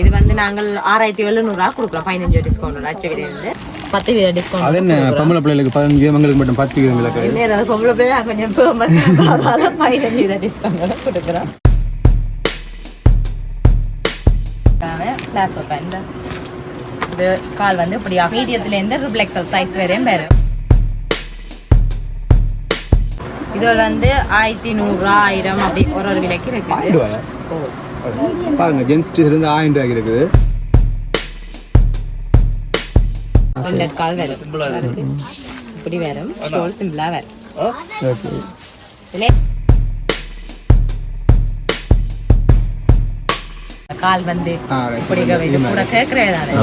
இது வந்து நாங்கள் ஆறாயிரத்தி எழுநூறுவா கொடுக்குறோம். பதினஞ்சு டிஸ்கவுண்ட் அச்ச விலையிலிருந்து. பத்து வீத அது டிஸ்கவுண்ட் என்ன பொம்பளை பிள்ளைகளுக்கு பதினஞ்சு வீதங்களுக்கு மட்டும் பத்து வீதம் விளக்கு இன்னும் ஏதாவது பொம்பளை பிள்ளை கொஞ்சம் பதினஞ்சு வீத டிஸ்கவுண்ட் கொடுக்குறோம். கிளாஸ் ஓப்பன் இது கால் வந்து இப்படி மீடியத்துல இருந்து ட்ரிபிள் எக்ஸல் சைஸ் வரையும் வரும். இது வந்து ஆயிரத்தி நூறுரூவா ஆயிரம் அப்படி ஒரு ஒரு விலைக்கு இருக்குது? ஓ. பாருங்க ஜென்ஸ் டீ இருந்து ஆயிரம் ரூபாய்க்கு இருக்குது. ரெண்டு கால் வரும் இப்படி வரும் ஷோல் சிம்பிளா வரும் ஓகே இதுல கால் வந்து. இப்படி இது கூட கேட்கறதானே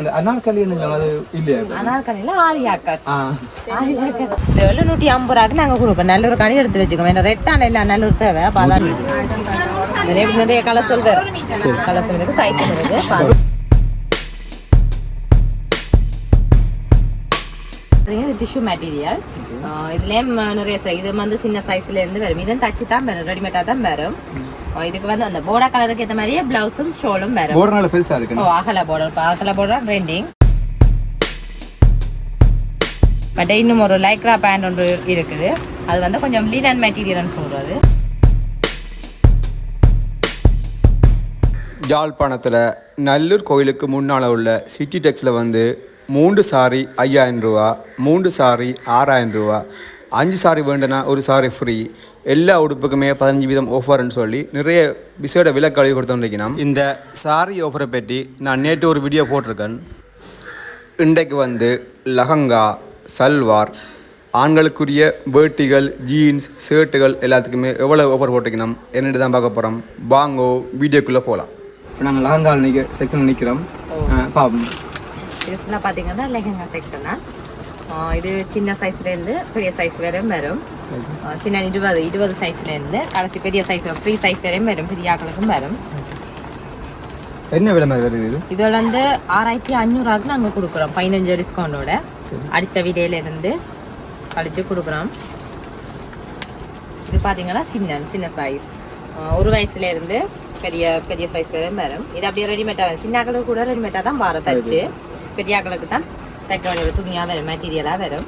அந்த அனார்கலி அது இல்லையா அனார்கனில ஆலியா கட் ஆ. ஆலியா கட் இது எழுநூற்றி ஐம்பது ரூபாய்க்கு நாங்க கொடுப்போம். நல்ல ஒரு கனி எடுத்து வச்சுக்கோம் ஏன்னா ரெட்டான இல்ல நல்ல ஒரு தேவை. அதான். நிறைய நிறைய கலர் சொல்வார் கலர் சொல்லுக்கு சைஸ் இருக்கு பாரு இது டிஷ்யூ மெட்டீரியல் இதுலேயும் நிறைய. இது வந்து சின்ன சைஸ்ல இருந்து வரும். இதுவும் தச்சு தான் வரும் ரெடிமேடாக தான் வரும். இதுக்கு வந்து அந்த போடா கலருக்கு ஏற்ற மாதிரியே பிளவுஸும் ஷோலும் வரும். போடுறனால பெருசா ஓ இருக்கு அகல border இப்போ அகல border ரெண்டிங் பட் இன்னும் ஒரு லைக்ரா பேண்ட் ஒன்று இருக்குது. அது வந்து கொஞ்சம் லீனன் மெட்டீரியல்னு சொல்றது. யாழ்ப்பாணத்தில் நல்லூர் கோயிலுக்கு முன்னால் உள்ள சிட்டி டெக்ஸில் வந்து மூன்று சாரி ஐயாயிரம் ரூபா மூன்று சாரி ஆறாயிரம் ரூபா அஞ்சு சாரி வேண்டுனா ஒரு சாரி ஃப்ரீ எல்லா உடுப்புக்குமே பதினஞ்சு வீதம் ஆஃபர்னு சொல்லி நிறைய விசேட விலக்கழிவு கொடுத்துருக்கணும் இந்த சாரி ஆஃபரை பற்றி நான் நேற்று ஒரு வீடியோ போட்டிருக்கேன். இன்றைக்கு வந்து லஹங்கா சல்வார் ஆண்களுக்குரிய வேட்டிகள் ஜீன்ஸ் ஷர்ட்டுகள் எல்லாத்துக்குமே எவ்வளோ ஆஃபர் போட்டிருக்கணும் என்னட்டு தான் பார்க்க போகிறோம் வாங்கோ வீடியோக்குள்ளே போகலாம் இப்போ நாங்கள் லஹங்கால் நிற்க செக்ஷன் நிற்கிறோம் பாப்போம் இது ஃபுல்லாக பார்த்தீங்கன்னா லெஹங்கா செக்ஷன் தான். இது சின்ன சைஸ்ல இருந்து பெரிய சைஸ் வரையும் வரும். சின்ன இருபது இருபது சைஸ்ல இருந்து கடைசி பெரிய சைஸ் ஃப்ரீ சைஸ் வரையும் வரும் பெரிய ஆக்களுக்கும் வரும். என்ன விலை மாதிரி வருது இது? வந்து ஆறாயிரத்தி அஞ்சூறுவாக்கு நாங்கள் கொடுக்குறோம். பதினஞ்சு டிஸ்கவுண்டோட அடித்த விலையில இருந்து கழிச்சு கொடுக்குறோம். இது பார்த்தீங்கன்னா சின்ன சின்ன சைஸ் ஒரு வயசுல இருந்து பெரிய பெரிய சைஸ் வரையும் வரும். இது அப்படியே ரெடிமேடாக சின்ன கூட ரெடிமேடாக தான் பார தச்சு. பெரிய ஆக்களுக்கு தான் தைக்க வேண்டிய துணியாக வரும். மெட்டீரியலாக வரும்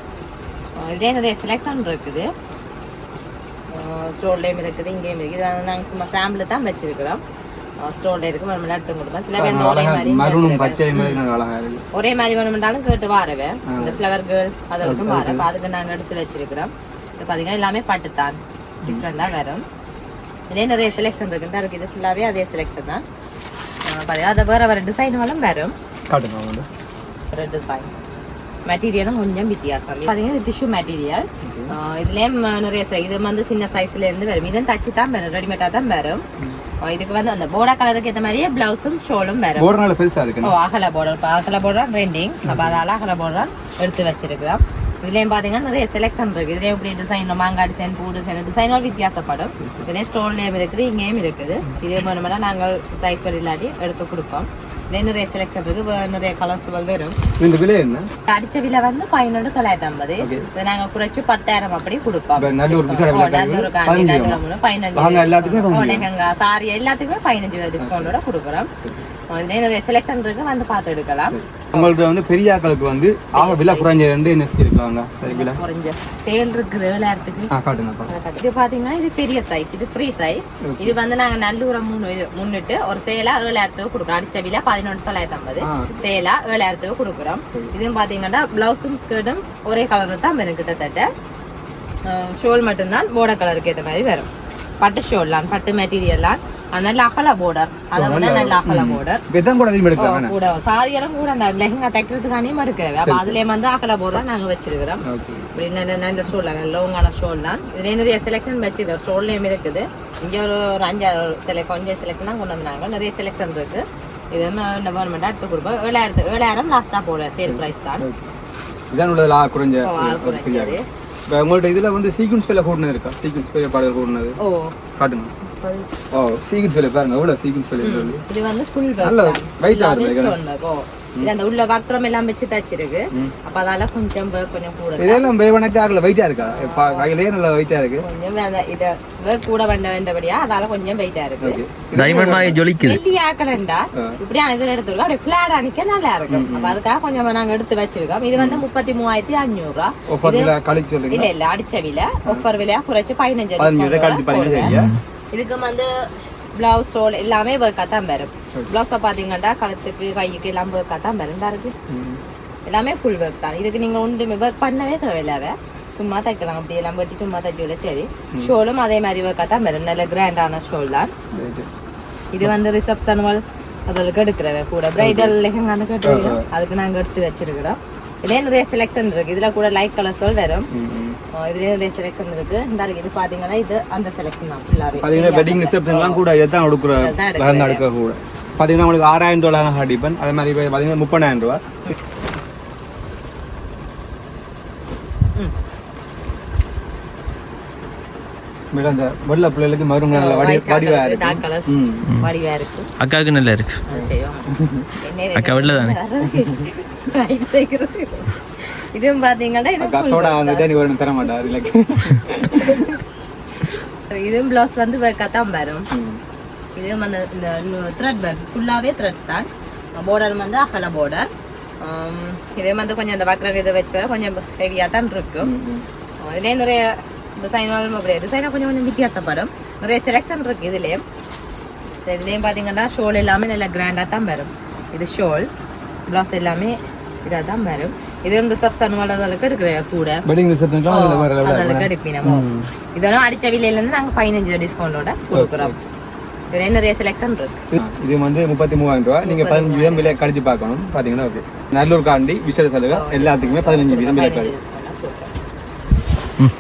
இதே நிறைய செலெக்ஷன் இருக்குது ஸ்டோர்லேயும் இருக்குது இங்கேயும் இருக்குது. இது நாங்கள் சும்மா சாம்பிள் தான் வச்சிருக்கிறோம். ஸ்டோர்ல இருக்கு நம்ம நட்டு கொடுப்போம். சில பேர் ஒரே மாதிரி ஒரே மாதிரி வேணுமென்றாலும் கேட்டு வாரவே. இந்த ஃப்ளவர் கேர்ள் அதற்கும் வார அப்ப அதுக்கு. நாங்க எடுத்து வச்சிருக்கிறோம். இது பாத்தீங்கன்னா எல்லாமே பட்டுத்தான். டிஃப்ரெண்டா வரும். இதே நிறைய செலெக்ஷன் இருக்கு. இந்த இருக்கு இது ஃபுல்லாவே அதே செலெக்ஷன் தான். அஹ் பாத்தீங்கன்னா அதை வேற வேற டிசைன்களும் வரும். ஒரு டிசைன் மெட்டீரியலும் கொஞ்சம் வித்தியாசம். பாத்தீங்கன்னா இது டிஷ்யூ மெட்டீரியல் இதுலயும் நிறைய. இது வந்து சின்ன சைஸ்ல இருந்து வரும். இதுவும் தச்சு தான் வரும். ரெடிமேடா தான் வரும். அஹ் இதுக்கு வந்து அந்த போடா கலருக்கு ஏற்ற மாதிரியே பிளவுஸும் ஷோலும் வரும். இருக்கு ஓ அகல border. இப்போ அகல border ரெண்டிங் அப்போ அதால அகல border எடுத்து வச்சிருக்கிறோம். இதுலயும் பாத்தீங்கன்னா நிறைய செலெக்ஷன் இருக்கு. இதுலயும் இப்படி டிசைன் மாங்காய் டிசைன் பூ டிசைன் டிசைனும் வித்தியாசப்படும். இதுலேயும் ஸ்டோன்லேயும் இருக்குது இங்கேயும் இருக்குது. இதே வேணுமெனா நாங்கள் சைஸ் இல்லாட்டி எடுத்து கொடுப்போம். நிறைய செலெக்ஷன் இருக்கு நிறைய கலர்ஸ் வரும் இந்த விலை என்ன அடிச்ச விலை வந்து பதினொன்று தொள்ளாயிரத்தி ஐம்பது நாங்க குறைச்சு பத்தாயிரம் அப்படி கொடுப்போம் பதினஞ்சு சாரி எல்லாத்துக்குமே பதினஞ்சு டிஸ்கவுண்டோட கொடுக்குறோம் நிறைய செலெக்ஷன் இருக்கு வந்து பார்த்து எடுக்கலாம் உங்கள்ட்ட வந்து பெரிய ஆக்களுக்கு வந்து ஆக விலை குறைஞ்ச ரெண்டு என்ன இருக்காங்க சரி விலை. குறைஞ்ச. சேல் இருக்கு ஏழாயிரத்துக்கு ஆ காட்டுங்க. இது பாத்தீங்கன்னா இது பெரிய சைஸ் இது ஃப்ரீ சைஸ் இது வந்து நாங்க நல்லூரம் மூணு முன்னிட்டு ஒரு சேலா ஏழாயிரத்துக்கு கொடுக்குறோம். அடிச்ச விலை பதினொன்று தொள்ளாயிரத்தி ஐம்பது. சேலா ஏழாயிரத்துக்கு கொடுக்குறோம். இதுவும் பாத்தீங்கன்னா பிளவுஸும் ஸ்கர்ட்டும் ஒரே கலர் தான் வரும் கிட்டத்தட்ட. ஷோல் மட்டும்தான் போர்டர் கலருக்கு ஏற்ற மாதிரி வரும். பட்டு ஷோல்லாம் பட்டு மெட்டீரியல்லாம் நல்ல அகல போர்டர் அதை விட நல்ல அகல போர்டர் கூட எடுக்கலாம் கூட சாரியெல்லாம் கூட அந்த லெஹங்கா தைக்கிறதுக்கானே இருக்கிறது அப்ப அதுலயே வந்து அகல போர்டர் நாங்க வச்சிருக்கிறோம். இப்படி நல்ல நல்ல ஸ்டோல் லோங்கான ஸ்டோல் தான். இதுல நிறைய செலெக்ஷன் வச்சிருக்கோம் ஸ்டோல்லையும் இருக்குது. இங்க ஒரு ஒரு அஞ்சாறு செலக்ட் கொஞ்சம் செலெக்ஷன் தான் கொண்டு வந்தாங்க. நிறைய செலெக்ஷன் இருக்கு. இது கவர்மெண்ட் எடுத்து கொடுப்போம். ஏழாயிரத்து ஏழாயிரம் லாஸ்டா போட சேல் பிரைஸ் தான். இதான் உள்ளதுல குறைஞ்ச குறைஞ்சது. உங்கள்ட்ட இதுல வந்து சீக்வன்ஸ் வேலை கூடனது இருக்கா? சீக்வன்ஸ் வேலை பாடல் கூடனது. ஓ. காட்டுங்க. ஓ சீக்வன்ஸ் வேலை பாருங்க எவ்வளோ சீக்வன்ஸ் வேலை சொல்லி. இது வந்து ஃபுல் நல்ல weight ஆ இருக்கு. ஸ்டோன் ஓ இது அந்த உள்ள வக்ரம் எல்லாம் வச்சு தச்சிருக்கு. அப்ப அதால கொஞ்சம் கொஞ்சம் கூட. இதெல்லாம் வேவனக்கு ஆகல வெயிட்டா இருக்கா? கையிலேயே நல்ல வெயிட்டா இருக்கு. கொஞ்சம் இத கூட பண்ண வேண்டபடியா அதால கொஞ்சம் வெயிட்டா இருக்கு. டைமண்ட் மாதிரி ஜொலிக்குது. வெள்ளி ஆக்கலண்டா? இப்படி இதுல எடுத்துருக்கோம் அப்படியே பிளாட் அணிக்க நல்லா இருக்கும். அப்ப அதுக்காக கொஞ்சம் நாங்க எடுத்து வச்சிருக்கோம். இது வந்து முப்பத்தி மூவாயிரத்தி அஞ்சூறு ரூபா ஒஃபர்ல கழிச்சு சொல்றீங்க இல்ல இல்ல அடிச்ச விலை. ஒஃபர் விலையா குறைச்சு பதினஞ்சு இதுக்கு வந்து பிளவுஸ் ரோல் எல்லாமே ஒர்க்கா தான் வரும். பிளவுஸை பாத்தீங்கன்னா கழுத்துக்கு கைக்கு எல்லாம் ஒர்க்கா தான் வரும். இருக்கு. எல்லாமே ஃபுல் ஒர்க் தான். இதுக்கு நீங்க ஒன்றுமே ஒர்க் பண்ணவே தேவையில்லாத சும்மா தைக்கலாம். அப்படி எல்லாம் வெட்டி சும்மா தைச்சு விட சரி. ஷோலும் அதே மாதிரி ஒர்க்கா தான் வரும். நல்ல கிராண்டான ஷோல் தான். இது வந்து ரிசப்ஷன் அதற்கு எடுக்கிறவ கூட. பிரைடல் லெஹங்கான்னு கேட்டு அதுக்கு நாங்க எடுத்து வச்சிருக்கிறோம். இதே நிறைய செலெக்ஷன் இருக்கு. இதுல கூட லைட் கலர் சொல் வரும். இதுலயே நிறைய செலெக்ஷன் இருக்கு. இந்த. இது பாத்தீங்கன்னா இது அந்த செலெக்ஷன் தான் ஃபுல்லாவே பாத்தீங்கன்னா வெட்டிங் ரிசப்ஷன்லாம் கூட இதான் எடுக்கிறது. லெஹங்கா எடுக்க கூட. பாத்தீங்கன்னா உங்களுக்கு ஆறாயிரம் ரூபாய் லெஹங்கா அதே மாதிரி பாத்தீங்கன்னா முப்பதாயிரம் ரூபாய் ம். மேல அந்த வெள்ள பிள்ளைகளுக்கு மருங்க நல்ல வடி வடிவா இருக்கு. அக்காவுக்கு நல்லா இருக்கு. அக்கா தானே? செய்கிறது. இதுவும் பாத்தீங்கன்னா இது தர மாட்டா ரிலாக்ஸ் இதுவும் பிளவுஸ் வந்து ஒர்க்கா தான் வரும் இதுவும் அந்த இந்த த்ரெட் ஒர்க் ஃபுல்லாவே த்ரெட் தான் பார்டர் வந்து அகல பார்டர் இதே வந்து கொஞ்சம் இந்த வக்கரம் இதை வச்சு கொஞ்சம் ஹெவியாக தான் இருக்கும் இதுலேயே நிறைய டிசைனாலும் அப்படியே டிசைனாக கொஞ்சம் கொஞ்சம் வித்தியாசப்படும் நிறைய செலெக்ஷன் இருக்கு இதுலேயும் இதுலேயும் பார்த்தீங்கன்னா ஷோல் எல்லாமே நல்லா கிராண்டாக தான் வரும் இது ஷோல் ப்ளவுஸ் எல்லாமே இதாக தான் வரும் இது ரிசப்ஷன் வளர்ந்தளவுக்கு எடுக்கிற கூட. வெட்டிங் நம்ம இதெல்லாம் அடிச்ச விலையிலேருந்து நாங்கள் பதினஞ்சு டிஸ்கவுண்டோட கொடுக்குறோம். இதுல நிறைய செலெக்ஷன் இருக்கு? இது வந்து முப்பத்தி மூவாயிரம் ரூபாய் நீங்க பதினஞ்சு வீதம் விலை கழிச்சு பார்க்கணும். பாத்தீங்கன்னா ஓகே நல்லூர் காண்டி சலுகை எல்லாத்துக்குமே பதினஞ்சு வீதம் விலை கழி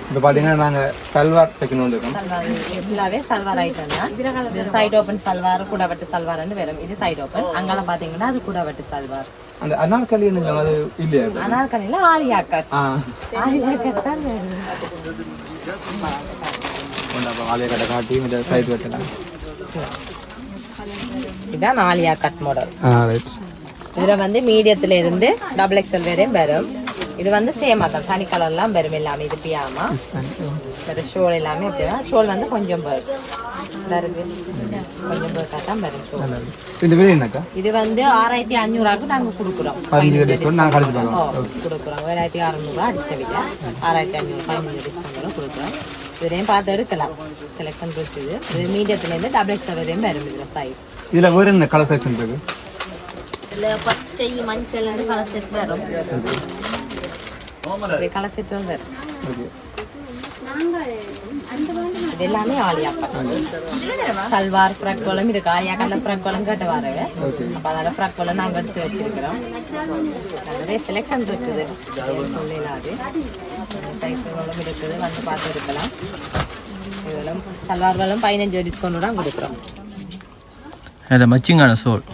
இப்போ பாத்தீங்கன்னா நாங்க சல்வார் தைக்கணும் இது ஃபுல்லாவே சல்வார் ஐட்டம் தான். இது சைட் ஓப்பன் சல்வார் கூடவட்டு சல்வார்னு வரும். இது சைட் ஓப்பன் அங்கால பாத்தீங்கன்னா அது கூடவட்டு சல்வார். அந்த அனார்கலி அது இல்லையா? அனார்கனில ஆலியா கட் ஆலியா கட் தான் ஆலய கடை காட்டி இந்த சைட் வெட்டலாம் இதான் ஆலியா கட் மாடல் இதுல வந்து மீடியத்துல இருந்து டபுள் எக்ஸல் வரையும் வரும். இது வந்து சேமா தான் தனி கலர்லாம் வரும் எல்லாமே. இது பியாமா இந்த ஷோல் எல்லாமே அப்படிதான் ஷோல் வந்து கொஞ்சம் கொஞ்சம் வரும் இது வந்து ஆறாயிரத்தி அஞ்சூறாக்கு நாங்க கொடுக்குறோம். நாங்கள் பார்க்கலாம் கொடுக்குறோம். ஏழாயிரத்தி அறநூறுவா அடிச்ச விலை. ஆறாயிரத்தி அஞ்சூறு பதினஞ்சு டிஸ்கவுண்ட் கொடுக்குறோம். இதுலையும் பார்த்து எடுக்கலாம். செலெக்ஷன் இருக்குது இது. மீடியத்துலேருந்து டபுள் எக்ஸல் வரையும் வரும் இதில் சைஸ் இதுல வேற என்ன கலர் இருக்கு? இதில் பச்சை மஞ்சள் கலர் செட் வரும். இது எல்லாமே ஆலியா சல்வார் ஃப்ராக் கோலம் இருக்கு ஆலியா கல்ல ஃப்ராக் கோலம் கட்ட வர அப்ப அதனால ஃப்ராக் கோலம் நாங்க எடுத்து வச்சிருக்கிறோம். நிறைய செலெக்ஷன் இருக்குது சொல்லலாது சைஸ் கோலம் இருக்குது. வந்து பார்த்து இருக்கலாம் இதெல்லாம் சல்வார்களும் பதினஞ்சு டிஸ்கவுண்ட் தான் கொடுக்குறோம். அதில் மச்சிங்கான சோல்.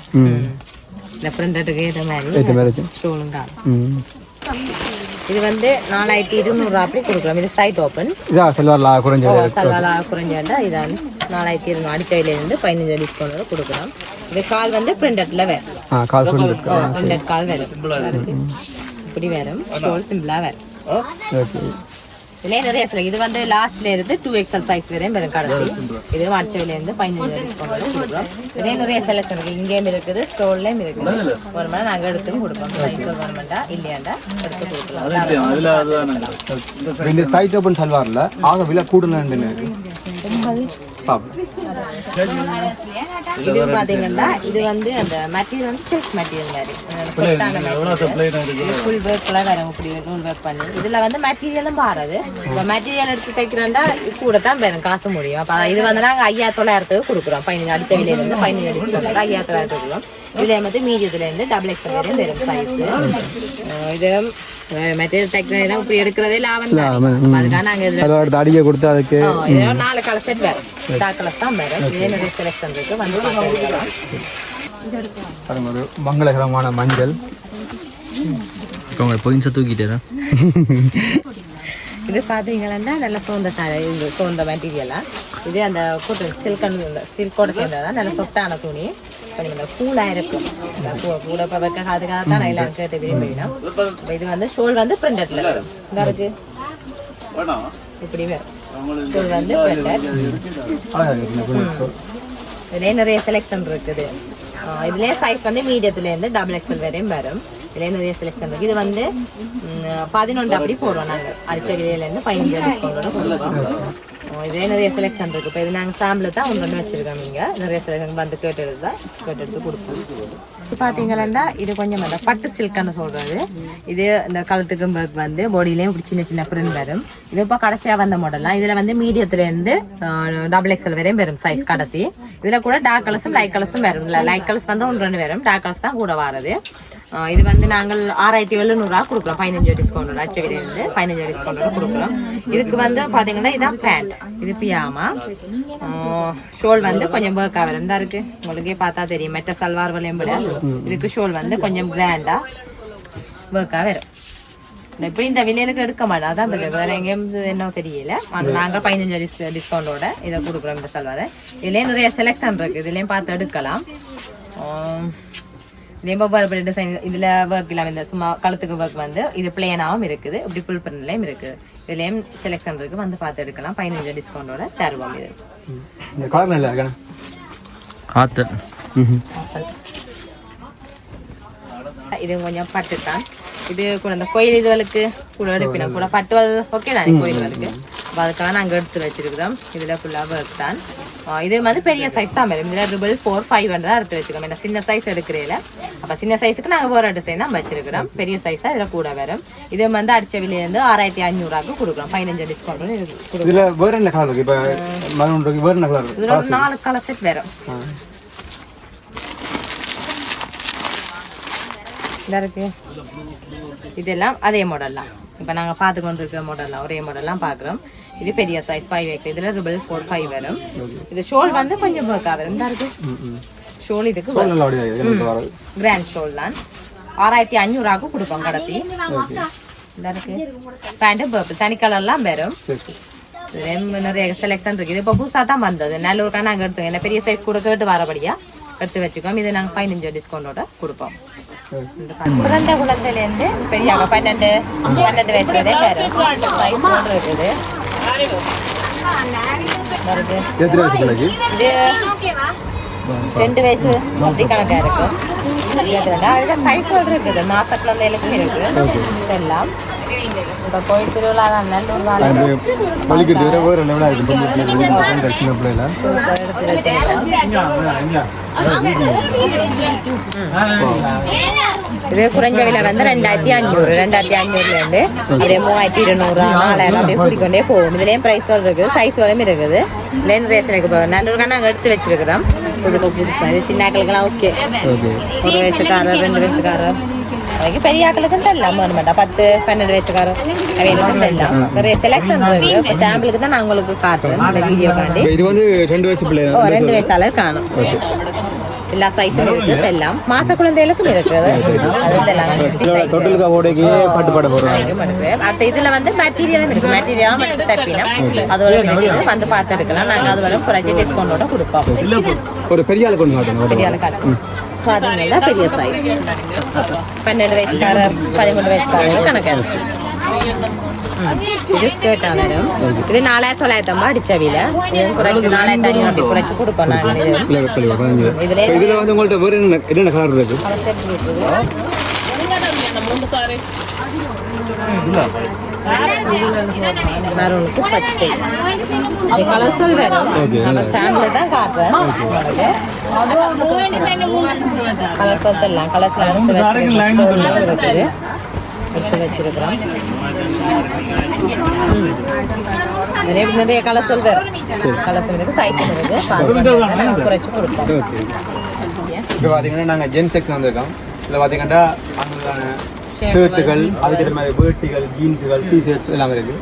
இந்த பிரிண்டட்டுக்கு ஏற்ற மாதிரி மாதிரி இருக்கு. இது வந்து நாலாயிரத்தி இருநூறு அப்படி கொடுக்குறோம் இது சைட் ஓப்பன் இதா செல்வார்லா குறைஞ்சது. சல்வாலா குறைஞ்சாண்டா இதான் நாலாயிரத்தி இருநூறு அடிச்சையிலேருந்து பதினஞ்சு டிஸ்கவுண்ட் கொடுக்குறோம் இது கால் வந்து பிரிண்டட்ல வேறு ஆ கால் பிரிண்டட் கால். வரும். இப்படி வரும். ஷோல் சிம்பிளா வரும். ஓகே இதுலயே நிறைய சில இது வந்து லாஸ்ட்ல இருந்து டூ எக்ஸல் சைஸ் வரையும் வரும் கடைசி. இது அடிச்சவில இருந்து பதினஞ்சு கொடுக்குறோம் இதுலயே நிறைய செலக்ஷன் இருக்கு. இங்கேயும் இருக்குது ஸ்டோர்லயும் இருக்குது. கவர்மெண்ட் நாங்க எடுத்து கொடுப்போம். சைஸ் கவர்மெண்டா இல்லையாண்டா எடுத்து கொடுக்கலாம். இந்த சைட் ஓப்பன் சல்வார்ல ஆக விலை கூடுதல் இது பாத்தீங்கன்னா இது வந்து அந்த மெட்டீரியல் வந்து சில்க் மெட்டீரியல் மாதிரி. ஃபுல் ஒர்க்ல வரும் இப்படி நூல் ஒர்க் பண்ணி. இதுல வந்து மெட்டீரியலும் பாருது. இப்போ மெட்டீரியல் எடுத்து தைக்கிறோம்னா கூட தான் வேணும் காசு முடியும். அப்ப இது வந்து நாங்க ஐயா தொள்ளாயிரத்துக்கு கொடுக்குறோம். பதினஞ்சு அடுத்த விலையில இருந்து பதினஞ்சு டிஸ்கவுண்ட் ஐயா தொள்ளாயிரத்துக்கு கொடுக்குறோம். இதுல வந்து மீடியத்துல இருந்து டபுள் எக்ஸ் வரையும் வரும் சைஸ் இது மெட்டீரியல் தைக்கிறதுனா இப்படி எடுக்கிறதே லாபம். அதுக்காக நாங்க இதுல அடிக்க கொடுத்து அதுக்கு ஆ, இதுல நாலு கலர் செட் வரும் டார்க் கலர்ஸ் தான் வரும் இதே நிறைய செலெக்ஷன் இருக்கு வந்து ஒரு மங்களகரமான மஞ்சள் உங்களை பொயின்ஸை இது பார்த்தீங்கன்னா நல்ல சோந்த சோந்த மெட்டீரியலா இது அந்த கூட்டு சில்கன் சில்கோட சேர்ந்ததா நல்ல சொட்டான துணி கொஞ்சம் இந்த கூலாக இருக்கும் இந்த கூ- கூட இப்போ வைக்க காதுக்காக தான் எல்லாம் கேட்டு விரும்பினோம் இப்போ இது வந்து ஷோல் வந்து பிரிண்டட்ல வரும் இந்த இருக்கு இப்படி வரும் ஷோல் வந்து பிரிண்டட். இதுலேயே நிறைய செலெக்ஷன் இருக்குது இதுலயே சைஸ் வந்து மீடியத்துலேருந்து டபுள் எக்ஸல் வரையும் வரும் இதுலேயே நிறைய செலெக்ஷன் இருக்கு இது வந்து பதினொன்று அப்படி போடுவோம் நாங்கள் அடிச்ச விலையிலேருந்து பதினஞ்சு டிஸ்கவுண்டோட போடுவோம் ஆஹ் இதே நிறைய செலெக்ஷன் இருக்கு. இப்போ இது நாங்கள் சாம்பிள் தான் ஒன்று ஒன்று வச்சிருக்கோம் இங்கே. நிறைய செலெக்ஷன் வந்து கேட்டு தான் கேட்டு எடுத்து கொடுப்போம் பார்த்தீங்கன்னா இது கொஞ்சம் அந்த பட்டு சில்க்னு சொல்றது. இது இந்த கழுத்துக்கும் வந்து பாடியிலையும் இப்படி சின்ன சின்ன பிரிண்ட் வரும். இது இப்போ கடைசியாக வந்த மாடல்லாம் இதில் வந்து மீடியத்துலேருந்து டபுள் எக்ஸல் வரையும் வரும் சைஸ் கடைசி. இதில் கூட டார்க் கலர்ஸும் லைட் கலர்ஸும் வரும். லைட் கலர்ஸ் வந்து ஒன்று ரெண்டு வரும். டார்க் கலர்ஸ் தான் கூட வரது. இது வந்து நாங்கள் ஆறாயிரத்தி எழுநூறுவா கொடுக்குறோம். பதினஞ்சு டிஸ்கவுண்ட் லட்சவிலிருந்து பதினஞ்சு டிஸ்கவுண்ட் கொடுக்குறோம். இதுக்கு வந்து பாத்தீங்கன்னா இதான் பேண்ட் இது பியாமா ஷோல் வந்து கொஞ்சம் ஒர்க்காக வரும். இருந்தா இருக்கு. உங்களுக்கே பார்த்தா தெரியும். மெட்ட சல்வார் வலையும் விட இதுக்கு ஷோல் வந்து கொஞ்சம் கிராண்டா ஒர்க்காக வரும். இந்த இந்த விலையிலுக்கு எடுக்க மாட்டோம். அதான் வேற எங்கேயும் என்ன தெரியல. நாங்கள் பதினஞ்சு டிஸ் டிஸ்கவுண்டோட இதை கொடுக்குறோம் இந்த சல்வாரை. இதுலேயும் நிறைய செலெக்ஷன் இருக்கு. இதுலேயும் பார்த்து எடுக்கலாம். இதுலயும் ஒவ்வொரு டிசைன் இதுல ஒர்க் இல்லாம இந்த சும்மா கழுத்துக்கு ஒர்க் வந்து இது பிளேனாவும் இருக்குது. இப்படி புல் பிரிண்ட்லயும் இருக்குது இதுலயும் செலெக்ஷன் இருக்கு. வந்து பார்த்து எடுக்கலாம். பதினஞ்சு டிஸ்கவுண்டோட தருவோம் இது. ம். இந்த கலர் நல்லா இருக்கா? ஆத்தல் இது கொஞ்சம் பட்டு தான் இது கூட இந்த கோயில் இதுவளுக்கு கூட எடுப்பினா கூட பட்டுவல் ஓகே தானே அப்ப அதுக்காக நாங்க எடுத்து வச்சிருக்கிறோம். இதுல ஃபுல்லா ஒர்க் தான். இது வந்து பெரிய சைஸ் தான் வரும் இதுல ரிபிள் ஃபோர் ஃபைவ் தான் எடுத்து வச்சிருக்கோம். இந்த சின்ன சைஸ் எடுக்கிறதுல. அப்ப சின்ன சைஸுக்கு நாங்க வேற டிசைன் தான் வச்சிருக்கிறோம். பெரிய சைஸா இதுல கூட வரும். இது வந்து அடிச்ச விலையில இருந்து ஆறாயிரத்தி அஞ்சூறாக்கு கொடுக்குறோம். பதினஞ்சு டிஸ்கவுண்ட் இதுல வேற என்ன கலர் இருக்கு? இப்ப வேற ஒரு நாலு கலர் செட் வரும். இதா இருக்கு. இதெல்லாம் அதே மாடல் தான். இப்போ நாங்கள் பார்த்து கொண்டு இருக்கிற மாடல்லாம் ஒரே மாடல்லாம் பார்க்குறோம். இது பெரிய சைஸ் ஃபைவ் எக்ஸ் இதில் ரிபிள் ஃபோர் ஃபைவ் வரும். இது ஷோல் வந்து கொஞ்சம் ஒர்க்காக வரும். இந்த இருக்கு. ஷோல் இதுக்கு கிராண்ட் ஷோல் தான். ஆறாயிரத்தி அஞ்சூறாக்கு கொடுப்போம் இருக்கு. பேண்ட்டு பர்பிள் தனி கலர்லாம் வரும். நிறைய செலெக்ஷன் இருக்கு இது இப்போ புதுசாக தான் வந்தது. நல்லூருக்கா நாங்கள் எடுத்து என்ன பெரிய சைஸ் கூட கேட்டு வரபடியா? எடுத்து வச்சுக்கோம் இது நாங்கள் பதினஞ்சு டிஸ்கவுண்டோட கொடுப்போம். குழந்தை குழந்தையிலேருந்து பெரியாங்க பன்னெண்டு பன்னெண்டு வயசு வரை இருக்குது ரெண்டு வயசு அப்படி கணக்கா இருக்கும். சைஸ் இருக்குது. மாச குழந்தைகளுக்கும் இருக்கு எல்லாம் இப்போ கோயில் திருவிழா தான் நல்லூர் வாழை வலிக்கிட்டு வேற வேற லெவலா இருக்கு பொம்பளை பிள்ளைங்க சின்ன பிள்ளைல இது குறைஞ்ச விலை வந்து ரெண்டாயிரத்தி அஞ்சூறு ரெண்டாயிரத்தி அஞ்சூறுல இருந்து அப்படியே மூவாயிரத்தி இருநூறு நாலாயிரம் அப்படியே கூட்டிக்கொண்டே போகும் இதுலயும் பிரைஸ் இருக்குது சைஸ் வரையும் இருக்குது இதுலேயும் ரேஸ் எனக்கு இப்போ நல்லூருக்கா நாங்கள் எடுத்து வச்சிருக்கிறோம் புதுசு புதுசா இது சின்ன ஆக்களுக்கெல்லாம் ஓகே ஓகே ஒரு வயசுக்காரர் ரெண்டு வயசுக்காரர் அதுக்கு பெரிய ஆக்களுக்கும் தரலாம் வேணுமாட்டா பத்து பன்னெண்டு வயசுக்காரர் அவைகளுக்கும் தரலாம் நிறைய செலெக்ஷன் இருக்கு சாம்பிளுக்கு தான் நான் உங்களுக்கு காட்டுறேன் இந்த வீடியோ காண்டி இது வந்து ரெண்டு வயசு பிள்ளை ஓ ரெண்டு வயசால காணும் எல்லா சைஸும் இருக்கு எல்லாம் மாச குழந்தைகளுக்கும் இருக்குது அது size தொட்டிலுக்கு ஓடைக்கு பாட்டு பாட இருக்கு. அடுத்த இதுல வந்து மெட்டீரியலும் இருக்கு மெட்டீரியல் மட்டும் தப்பினா அதோட இருக்குது வந்து பார்த்து எடுக்கலாம் நாங்க அது வரை குறைச்சி டிஸ்கவுண்டோட கொடுப்போம் ஒரு பெரிய ஆளு கொண்டு காட்டுங்க பெரிய ஆளு காட்டும் பாத்தீங்கன்னா பெரிய சைஸ் பன்னெண்டு வயசுக்காரர் பதிமூணு வயசுக்காரர் கணக்கா இது ஸ்கர்ட்டா வரும். இது நாலாயிரத்தி தொள்ளாயிரத்தி ஐம்பது அடிச்ச விலை. குறைச்சி நாலாயிரத்தி ஐநூறு அப்படி குறைச்சி கொடுப்போம் நாங்க. இது பிள்ளை பிள்ளை பதினஞ்சு இதுல வந்து உங்கள்ட்ட வேற என்ன என்னென்ன கலர் இருக்கு? கலர் மெரூனுக்கு பச்சை சொல்றேன் நம்ம சாம்பிள் தான் காட்டுறேன். உங்களுக்கு. கலர் சொல்லலாம் கலர்ஸ்ல எடுத்து வச்சிருக்கோம் இருக்குது. எடுத்து வச்சிருக்கிறோம். நிறைய நிறைய கலர் சொல்றேன் கலர்ஸ் இருக்கு சைஸ் இருக்கு பார்த்து நாங்கள் குறைச்சு கொடுப்போம். ஓகே இப்போ பார்த்தீங்கன்னா நாங்கள் ஜென் செக்ஷன் வந்திருக்கோம். இதில் பார்த்தீங்கன்னா அங்கே ஷர்ட்டுகள் அதுக்கு மாதிரி வேட்டிகள் ஜீன்ஸுகள் டி ஷர்ட்ஸ் எல்லாமே இருக்கு.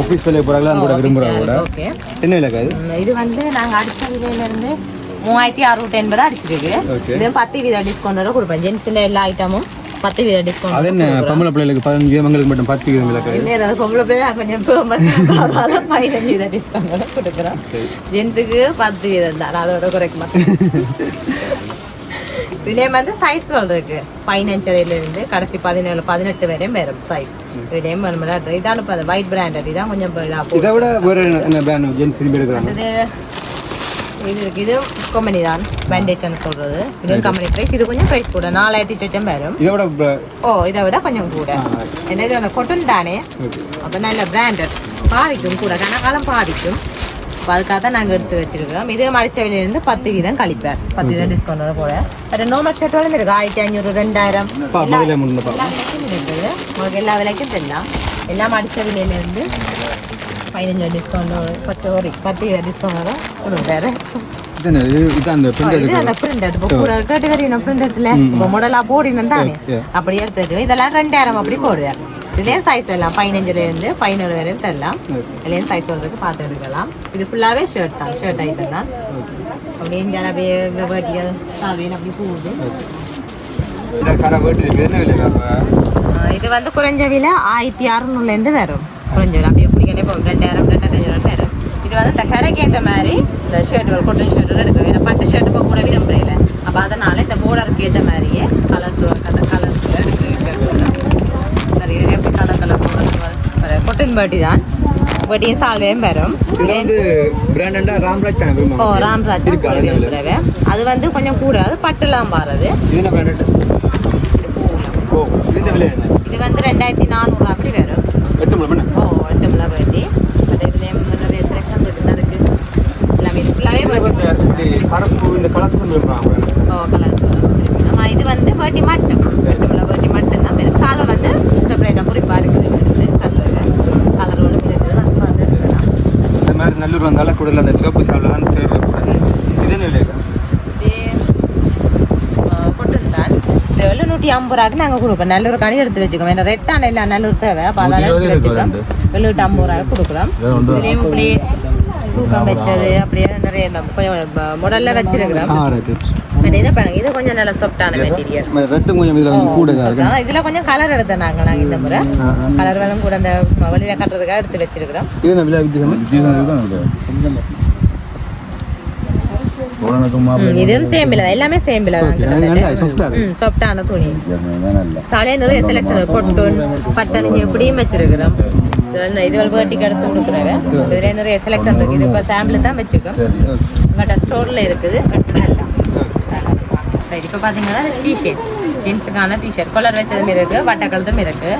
ஆஃபீஸ் வேலையை போகிறாங்களா கூட விரும்புகிறாங்க கூட? என்ன இது? ம், இது வந்து நாங்க அடிச்ச விலையில இருந்து மூவாயிரத்தி அறுநூற்றி எண்பது அடிச்சிருக்கு. இது பத்து வீத டிஸ்கவுண்டோட கொடுப்பேன் ஜென்ஸில் எல்லா ஐட்டமும் பத்து வீத அது டிஸ்கவுண்ட் என்ன பொம்பளை பிள்ளைகளுக்கு பதினஞ்சு எங்களுக்கு மட்டும் பத்து விதம் விளக்கு இன்னும் ஏதாவது பொம்பளை பிள்ளை கொஞ்சம் ஃபேமஸ் பதினஞ்சு வீத டிஸ்கவுண்ட் கொடுக்குறோம். ஜென்ஸுக்கு பத்து வீதம் தான் அதோட குறைக்க மாட்டேன். இதுலேயே வந்து சைஸ் இருக்கு. பதினஞ்சரைல இருந்து கடைசி பதினேழு பதினெட்டு வரையும் வரும் சைஸ் இதுலேயும் இதான் இப்போ ஒயிட் பிராண்டட் இதான் கொஞ்சம் இதாக இதை விட வேற என்ன- என்ன பிராண்ட் ஜென்ஸ் விரும்பி எடுக்கிறாங்க? இது இது கம்பெனி தான். பேண்டேஜ்னு சொல்றது. இது கம்பெனி பிரைஸ் இது கொஞ்சம் பிரைஸ் கூட. நாலாயிரத்தி சொச்சம் வரும். ஓ இதை விட கொஞ்சம் கூட. என்ன இது அந்த கொட்டன் தானே. அப்போ நல்ல பிராண்டட் பாதிக்கும் கூட. கனகாலம் பாதிக்கும். அப்போ அதுக்காக தான் நாங்கள் எடுத்து வச்சிருக்கிறோம். இது மடிச்ச விலையிலேருந்து பத்து வீதம் கழிப்பார் பத்து வீதம் டிஸ்கவுண்ட் வர போல பட் நார்மல் ஷர்ட்டோட இருக்கு. ஆயிரத்தி ஐநூறு ரெண்டாயிரம். எல்லா விலைக்கும் இருக்குது. உங்களுக்கு எல்லா விலைக்கும் தெரியலாம். எல்லாம் அடிச்ச கேட்டு வரையும் பிரிண்டட்ல இப்போ மாடலா போடினு தானே? Yeah. அப்படி எடுத்து இதெல்லாம் ரெண்டாயிரம் அப்படி போடுவார் இதுலேயும் சைஸ் எல்லாம் பதினஞ்சுல இருந்து பதினேழு வரையும் தரலாம். இதுலேயும் சைஸ் சொல்றதுக்கு பார்த்து எடுக்கலாம். இது ஃபுல்லாவே ஷர்ட் தான். ஷர்ட் ஐட்டம் தான். அப்படியே இங்கே அப்படியே வேட்டிய சால்வின்னு அப்படி போகுது. இதை வந்து குறைஞ்ச விலை ஆயிரத்தி அறுநூறுலேருந்து வரும். குறைஞ்ச விலை அப்படியே போகும் ரெண்டாயிரம் ரெண்டாயிரத்தி ஐநூறு வரும் இது வந்து இந்த கரைக்கு ஏற்ற மாதிரி இந்த ஷர்ட்டுகள் கொட்டன் ஷர்ட்டுகள் எடுக்கிறோம் ஏன்னா பட்டு ஷர்ட் இப்போ கூட விரும்புறீங்கள அப்போ அதனால இந்த போர்டருக்கு ஏற்ற மாதிரியே கலர்ஸ் அந்த கலர்ஸ் சரி எப்படி கலர் கலர் போர்டர் கொட்டன் பட்டி தான். பட்டியும் சால்வையும் வரும். ஓ ராம்ராஜ் அது வந்து கொஞ்சம் கூட அது பட்டுலாம் பாருது இது வந்து ரெண்டாயிரத்தி நானூறு அப்படி வரும். எட்டு பண்ண ஓ எட்டு நிறைய செலக்ஷன் இருக்குது அதுக்கு எல்லாமே இது ஃபுல்லாகவே கரப்பு இந்த ஓ கலர்ஸ் ஆனால் இது வந்து வேட்டி மட்டும் எட்டு முளை வேட்டி மட்டும் தான். சாலை வந்து செப்பரேட்டாக குறிப்பாக இருக்குது. எடுத்து கட்டுறது கலர் ஒன்று நம்ம வந்து எடுக்கலாம் இந்த மாதிரி நல்லூர் வந்தாலும் கூட அந்த சிவப்பு சாலில் தான் தேவைப்படாது இது என்ன விலை இது கொட்டன் தான் எழுநூற்றி ஐம்பது ரூபாய்க்கு நாங்கள் கொடுப்போம். நல்லூர் கணி எடுத்து வச்சுக்கோம் ஏன்னா ரெட்டான இல்லை நல்லூர் தேவை. அப்போ அதெல்லாம் எடுத்து வச்சுக்கோம் எழுநூற்றி ஐம்பது ரூபாய்க்கு கொடுக்குறோம். இதுலேயும் தூக்கம் வச்சது அப்படியே நிறைய கொஞ்சம் முடல்ல வச்சிருக்கிறோம். இதை பாருங்க. இது கொஞ்சம் நல்ல சாஃப்டான மெட்டீரியல் இதுல கொஞ்சம் கலர் எடுத்தோம் நாங்க நாங்க இந்த முறை. கலர் வேணும் கூட அந்த வழியில கட்டுறதுக்காக எடுத்து வச்சிருக்கிறோம் இது என்ன விலை வித்தியாசம் ம், இதுவும் சேம் எல்லாமே சேம் பிள்ளை தான் நல்லா சாஃப்டான துணி சாலையை நிறைய செலக்ஷன் கொட்டன் பட்டன் எப்படியும் வச்சிருக்கிறோம் இதுல இது வேட்டிக்கு எடுத்து கொடுக்குறவ இதுல நிறைய செலக்ஷன் இருக்கு இது இப்போ சாம்பிள் தான் வச்சுக்கோம் உங்கள்கிட்ட ஸ்டோர்ல இருக்குது எடுத்து எல்லாம் சரி இப்போ பார்த்தீங்கன்னா டிஷர்ட் ஜென்ஸுக்கான டிஷர்ட் கலர் வச்சதும் இருக்கு வட்ட கழுத்தும் இருக்கு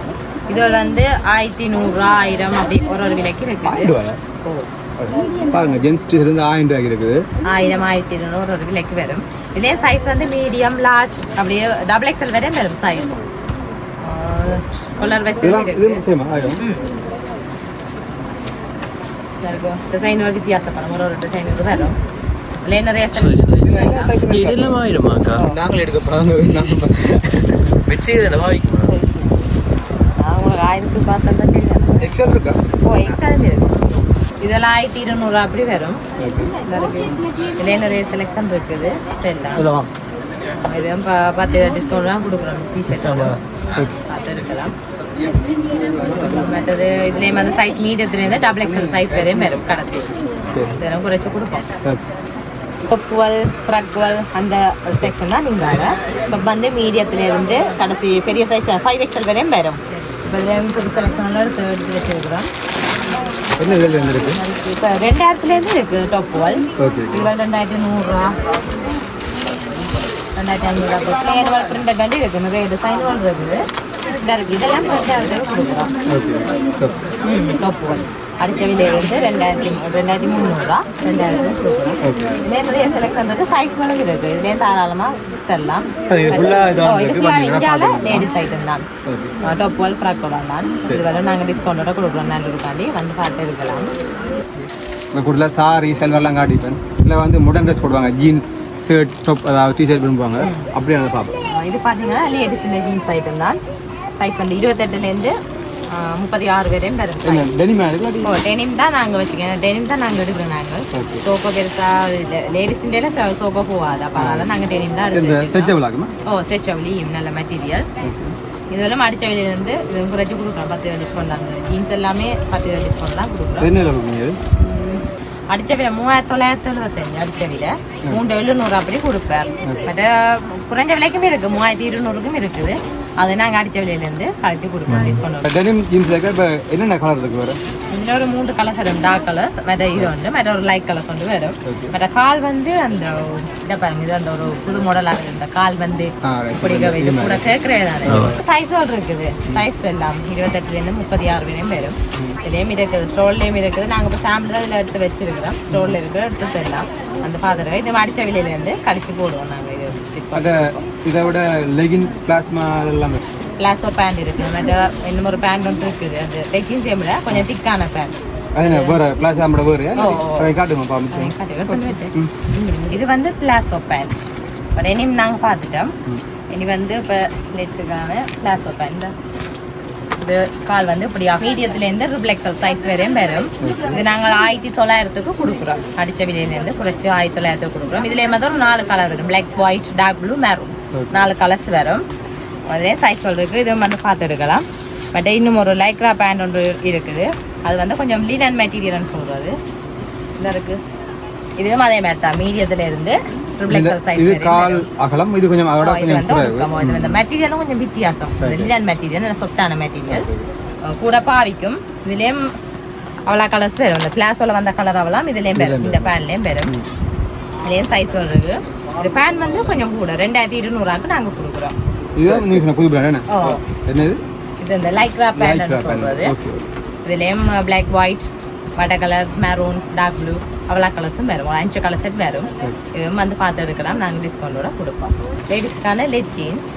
இது வந்து ஆயிரத்தி நூறுரூவா ஆயிரம் அப்படி ஒரு ஒரு விலைக்கு இருக்குது ஓ பாருங்க ஜென்ஸ் டீ இருந்து ஆயிரம் ரூபாய்க்கு இருக்குது. ஆயிரம் ஆயிரத்தி இருநூறு ஒரு விலைக்கு வரும். இதே சைஸ் வந்து மீடியம் லார்ஜ் அப்படியே டபுள் எக்ஸல் வரையும் வரும் சைஸ் கலர் வச்சது இதெல்லாம் இது இருக்கு சேமா ஆயிரம். ம். டிசைன் வித்தியாசப்படும் ஒரு ஒரு டிசைனுக்கு வரும். அதிலே நிறைய இதெல்லாம் ஆயிடுமாக்கா நாங்களே எடுக்க போறாங்க வச்சு இதில் வாங்கிக்குமா உங்களுக்கு ஆயிரத்துக்கு பார்த்தா தான் தெரியும் எக்ஸல் இருக்கா? ஓ எக்ஸாம் இருக்கு. இதெல்லாம் ஆயிரத்தி இருநூறு அப்படி வரும். இதா இருக்கு இதுலேயே நிறைய செலெக்ஷன் இருக்குது இதெல்லாம் இதுவும் ப- பத்து டிஸ்கவுண்ட்லாம் கொடுக்குறோம். டிஷர்ட்டோட பார்த்து இருக்கலாம் மற்றது இதுலேயும் வந்து சைஸ் மீடியத்துலேருந்து டபுள் எக்ஸல் சைஸ் வரையும் வரும் கடைசி. இதெல்லாம் குறைச்சி கொடுப்போம். கொப்புவல் ஃப்ரக்வல் அந்த செக்ஷன் தான் நீங்கள் இப்போ வந்து மீடியத்துலேருந்து கடைசி பெரிய சைஸ் ஃபைவ் எக்ஸல் வரையும் வரும். இப்போ இதுலேயும் புது செலெக்ஷன் எல்லாம் எடுத்து எடுத்து வச்சிருக்கிறோம். என்ன இதில் இருந்திருக்கு இப்போ ரெண்டாயிரத்துலேருந்து இருக்குது டாப் வால் ஓகே இதுகள் ரெண்டாயிரத்தி நூறுரூவா. ரெண்டாயிரத்தி ஐநூறுரூவா இப்போ பிளேயர் வால் பிரிண்டட் வந்து இருக்குது நிறைய டிசைன் வால் இருக்குது. இதா இருக்குது இதெல்லாம் ரெண்டாயிரத்து கொடுக்குறோம். ஓகே டாப் வால் அடித்த விலையிலேருந்து ரெண்டாயிரத்தி ரெண்டாயிரத்தி முந்நூறுரூவா ரெண்டாயிரத்து இதுலேயே நிறைய செலக்ஷன் இருக்குது சைஸ் வேணும் இருக்குது இதுலேயே தாராளமாக தரலாம் இந்தியாவில். லேடிஸ் ஐட்டம் தான் டாப் வால் ஃப்ராக் தான் இது வரை நாங்கள் டிஸ்கவுண்டோட கொடுக்குறோம் நல்லூருக்காண்டி வந்து பார்த்து இருக்கலாம் இப்போ கூட சாரி செல்வர்லாம் காட்டிப்பேன் இதில் வந்து முடன் ட்ரெஸ் போடுவாங்க ஜீன்ஸ் ஷர்ட் டாப் அதாவது டிஷர்ட் விரும்புவாங்க அப்படியே அதை பார்ப்போம் இது பார்த்தீங்கன்னா லேடிஸ் இந்த ஜீன்ஸ் ஐட்டம் தான் சைஸ் வந்து இருபத்தெட்டுலேருந்து முப்பத்தி ஆறு வரையும் டெனிமா இல்லாட்டி ஓ டெனிம் தான் நாங்கள் வச்சுக்கோங்க. டெனிம் தான் நாங்கள் எடுக்கிறோம் நாங்கள் சோக்கோ பெருசாக லேடிஸிൻ്റെ சோக்கோ போகாது. அப்போ அதனால நாங்கள் டெனிம் தான் ஆகுமா? ஓ செச்சவலி நல்ல மெட்டீரியல் இதெல்லாம் அடிச்ச வெளியிலேருந்து இது குறைச்சி கொடுக்குறோம். பத்து டிஸ்கவுண்ட் தான். ஜீன்ஸ் எல்லாமே பத்து டிஸ்கவுண்ட் தான் கொடுக்குறோம்? அடிச்ச விலை மூவாயிரத்தி தொள்ளாயிரத்தி எழுபத்தஞ்சு அடிச்ச விலை. மூன்று எழுநூறு அப்படி கொடுப்பார் மற்ற குறைஞ்ச விலைக்கும் இருக்கு மூவாயிரத்தி இருநூறுக்கும் இருக்குது அது நாங்கள் அடிச்ச விலையிலேருந்து கழிச்சு கொடுப்போம் டிஸ்கவுண்ட் டெனிம் இப்போ என்னென்ன கலர் இருக்கு வேறு இதில் ஒரு மூன்று கலர்ஸ் வரும் டார்க் கலர்ஸ் மற்ற இது உண்டு மற்ற ஒரு லைட் கலர்ஸ் வந்து வரும் மற்ற கால் வந்து அந்த இதை பாருங்க இது அந்த ஒரு புது மாடலாக இருக்கு இந்த கால் வந்து. இப்படி இது கூட கேட்கறது சைஸோடு இருக்குது சைஸ் எல்லாம் இருபத்தெட்டுலேருந்து முப்பத்தி ஆறு வரையும் வரும் இதுலேயும் இருக்குது ஸ்டோர்லேயும் இருக்குது நாங்கள் இப்போ சாம்பிள் தான் இதில் எடுத்து வச்சிருக்கிறோம் ஸ்டோரில் இருக்கிற எடுத்து தரலாம் அந்த பாத்திரம் இது அடிச்ச விலையிலேருந்து கழிச்சு போடுவோம் நாங்கள் இது இதை விட லெகின்ஸ் பிளாஸ்மா எல்லாம் பேண்ட் இருக்குது மற்ற இன்னும் ஒரு பேண்ட் ஒன்று இருக்குது அந்த லெக்கின்ஸ் விட கொஞ்சம் திக்கான பேண்ட் வேறு வேறு. அதை காட்டுங்க இது வந்து பிளாஸோ பேண்ட் இப்போ இனி நாங்கள் பார்த்துட்டோம் இனி வந்து இப்போ லெட்ஸுக்கான பிளாஸோ பேண்ட் இது கால் வந்து இப்படி மீடியத்துலேருந்து ரிப்ளெக்ஸல் சைஸ் வரையும் வரும். இது நாங்கள் ஆயிரத்தி தொள்ளாயிரத்துக்கு கொடுக்குறோம். அடிச்ச விலையிலேருந்து குறைச்சி ஆயிரத்தி தொள்ளாயிரத்துக்கு கொடுக்குறோம். இதுலேயே மாதிரி ஒரு நாலு கலர் வரும். Black white dark blue maroon நாலு கலர்ஸ் வரும். அதிலே சைஸ் இருக்கு இது வந்து பார்த்து எடுக்கலாம். பட் இன்னும் ஒரு லைக்ரா பேண்ட் ஒன்று இருக்குது. அது வந்து கொஞ்சம் லீனன் மெட்டீரியல்னு சொல்கிறது இந்த இருக்கு. இதுவும் அதே மாதிரி தான். மீடியத்துல இருந்து இது கால் அகலம் இது கொஞ்சம் அதோட இது கொஞ்சம் இது வந்து மெட்டீரியலும் கொஞ்சம் வித்தியாசம். லிலன் மெட்டீரியல் சொட்டான மெட்டீரியல் கூட பாவிக்கும். இதுலேயும் அவ்வளோ கலர்ஸ் வரும் இந்த பிளாஸோல வந்த கலர் அவலாம் இதுலேயும் வரும் இந்த பேன்லேயும் வரும் இதுலேயும் சைஸ் இருக்கு இது. பேன் வந்து கொஞ்சம் கூட. ரெண்டாயிரத்தி இருநூறாக்கு நாங்கள் கொடுக்குறோம். நீங்க சொன்ன புது பிராண்ட் என்னது? இது இந்த லைக்ரா பேண்ட் pant. சொல்றது. இதுலேயும் பிளாக் ஒயிட் வட்ட கலர் மெரூன் டார்க் ப்ளூ அவ்வளோ கலர்ஸும் வரும். ஒரு அஞ்சு கலர் செட் வரும் இதுவும் வந்து பார்த்து எடுக்கலாம். நாங்கள் டிஸ்கவுண்டோட கொடுப்போம். லேடிஸ்க்கான லெட் ஜீன்ஸ்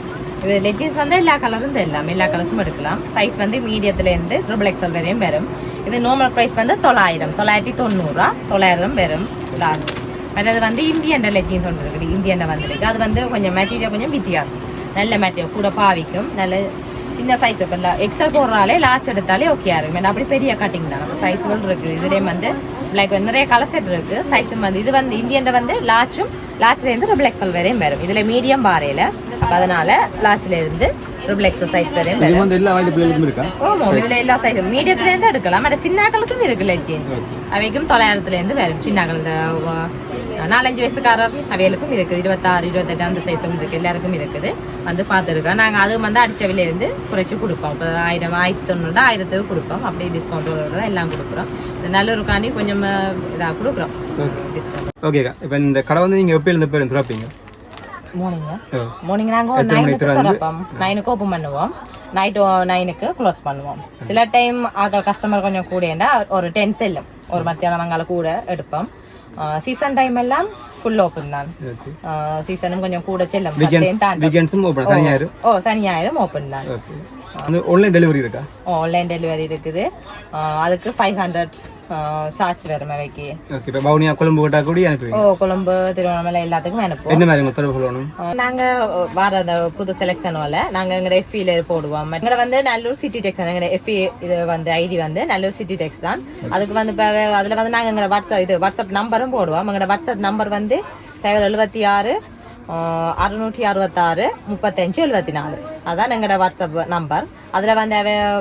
இது லெட் ஜீன்ஸ் வந்து எல்லா கலரும் எல்லாம் எல்லா கலர்ஸும் எடுக்கலாம். சைஸ் வந்து மீடியத்துலேருந்து ட்ரிபிள் எக்ஸல் வரையும் வரும். இது நார்மல் ப்ரைஸ் வந்து தொள்ளாயிரம். தொள்ளாயிரத்தி தொண்ணூறுரூவா தொள்ளாயிரம் வரும். லாஸ்ட் மற்றது வந்து இந்தியன் லெஜின்ஸ் ஒன்று இருக்குது. இந்தியன் வந்திருக்கு. அது வந்து கொஞ்சம் மெட்டீரியல் கொஞ்சம் வித்தியாசம். நல்ல மெட்டீரியல் கூட பாவிக்கும். நல்ல சின்ன சைஸ் இப்போ இந்த எக்ஸல் போடுறாலே லார்ஜ் எடுத்தாலே ஓகே இருக்கும். ஏன்னா அப்படி பெரிய கட்டிங் தான். நம்ம சைஸ்கள் இருக்குது இதுலேயும் வந்து லைக் நிறைய கலர் செட் இருக்கு. சைஸும் வந்து இது வந்து இந்தியன் வந்து லார்ஜும் லார்ஜ்லேருந்து ட்ரிபிள் எக்ஸல் வரையும் வரும். இதில் மீடியம் பாறையில் அதனால லார்ஜ்லேருந்து இருந்து ஓமோ இதுல எல்லா சைஸும் மீடியத்துல இருந்து எடுக்கலாம் மற்ற சின்னாக்களுக்கும் இருக்கு லெஜின்ஸ் அவைக்கும் தொள்ளாயிரத்துல இருந்து வரும் சின்னாக்கள் இந்த வ- நாலஞ்சு வயசுக்காரர் அவைகளுக்கும் இருக்குது இருபத்தாறு இருபத்தெட்டு அந்த சைஸும் இருக்கு எல்லாருக்கும் இருக்குது வந்து பார்த்துருக்கோம் நாங்கள் அதுவும் வந்து இருந்து குறைச்சி கொடுப்போம் இப்போ ஆயிரம் ஆயிரத்தி தொண்ணூறு ஆயிரத்துக்கு கொடுப்போம் அப்படியே டிஸ்கவுண்ட் தான் எல்லாம் கொடுக்குறோம் நல்லூருக்காண்டி கொஞ்சம் இதாக கொடுக்குறோம் டிஸ்கவுண்ட் ஓகேக்கா இப்போ இந்த கடை வந்து நீங்கள் எப்பயிலேருந்து பேர் திறப்பீங்க மார்னிங். மார்னிங் நாங்கள் நைனுக்கு? திறப்போம். நைனுக்கு ஓப்பன் பண்ணுவோம். நைட்டு நைனுக்கு க்ளோஸ் பண்ணுவோம். சில டைம் ஆக கஸ்டமர் கொஞ்சம் கூடேண்டா ஒரு டென் செல்லும் ஒரு மத்தியானம் அங்கால கூட எடுப்போம். சீசன் டைம் எல்லாம் ஃபுல் ஓப்பன் தான். சீசனும் கொஞ்சம் கூட செல்லும். வீக்கெண்ட்ஸும் ஓப்பன் சனி ஞாயிறு ஓ சனி ஞாயிறும் ஓப்பன் தான். ஆன்லைன் டெலிவரி இருக்கா? ஆன்லைன் டெலிவரி இருக்குது. அதுக்கு ஃபைவ் ஹண்ட்ரட் சார்ஜ் வரும் அவைக்கு ஓகே இப்போ பவுனியா கொழும்பு கொட்டா கூடி ஓ அனுப்புவீங்க கொழும்பு திருவண்ணாமலை எல்லாத்துக்கும் அனுப்புவோம் என்ன மாதிரி உங்கள் தொடர்பு கொள்ளணும் நாங்க வர அந்த புது செலெக்ஷன் வரல நாங்க எங்க எஃபில போடுவோம் எங்க வந்து நல்லூர் சிட்டி டெக்ஸ் எங்க எஃபி இது வந்து ஐடி வந்து நல்லூர் சிட்டி டெக்ஸ் தான் அதுக்கு வந்து இப்ப அதுல வந்து நாங்க எங்க வாட்ஸ்அப் இது வாட்ஸ்அப் நம்பரும் போடுவோம் எங்களோட வாட்ஸ்அப் நம்பர் வந்து சைபர் எழுபத்தி ஆறு அறுநூற்றி அறுபத்தாறு முப்பத்தஞ்சு எழுபத்தி நாலு அதான் எங்களோட வாட்ஸ்அப் நம்பர் அதுல வந்து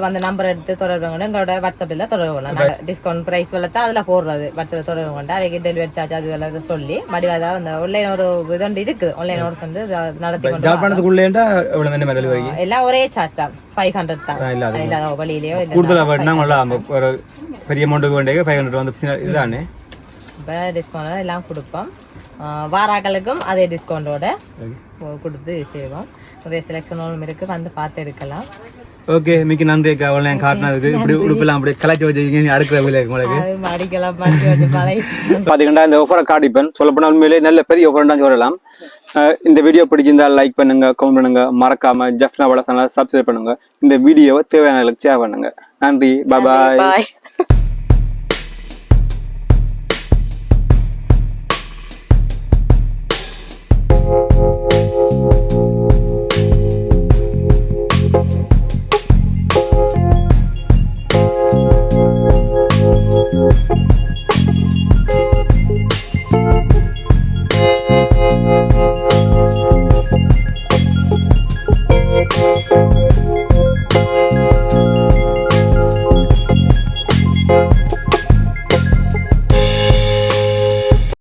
அந்த நம்பர் எடுத்து தொடர்பு கொண்டு எங்களோட வாட்ஸ்அப்ல தொடர்பு கொள்ளலாம் டிஸ்கவுண்ட் பிரைஸ் வளர்த்தா அதுல போடுறது. வாட்ஸ்அப்ல தொடர்பு கொண்டு அவைக்கு டெலிவரி சார்ஜ் அது எல்லாம் சொல்லி மடிவாத அந்த ஆன்லைன் ஒரு இது ஒன்று இருக்குது. ஆன்லைன் ஒரு சென்று நடத்தி கொண்டு எல்லாம் ஒரே சார்ஜ் தான். ஃபைவ் ஹண்ட்ரட் தான். இல்லாத வழியிலயோ கூடுதலாக வேணும்னா ஒரு பெரிய அமௌண்ட்டுக்கு வேண்டிய ஃபைவ் ஹண்ட்ரட் வந்து இதுதானே இப்போ டிஸ்கவுண்ட் எல்லாம் கொடுப்போம். வாராக்களுக்கும் அதே டிஸ்கவுண்டோட கொடுத்து செய்வோம். நிறைய செலெக்ஷன் இருக்கு. வந்து பார்த்து எடுக்கலாம். ஓகே மிக்க நன்றி அக்கா. அவ்வளோ நான் காட்டினதுக்கு. இப்படி உடுப்பெல்லாம் அப்படி கலாச்சி வச்சிருக்கீங்க. அடுக்கிற வேலை உங்களுக்கு. அடிக்கலாம் பார்த்தீங்கன்னா இந்த ஆஃபரை காட்டிப்பேன். சொல்லப்போனால் உண்மையிலே நல்ல பெரிய ஆஃபர் தான் சொல்லலாம் இந்த வீடியோ பிடிச்சிருந்தா லைக் பண்ணுங்க கமெண்ட் பண்ணுங்க. மறக்காம ஜப்னா வளசனால சப்ஸ்கிரைப் பண்ணுங்க. இந்த வீடியோவை தேவையான ஷேர் பண்ணுங்க. நன்றி. பாய் பாய் Thank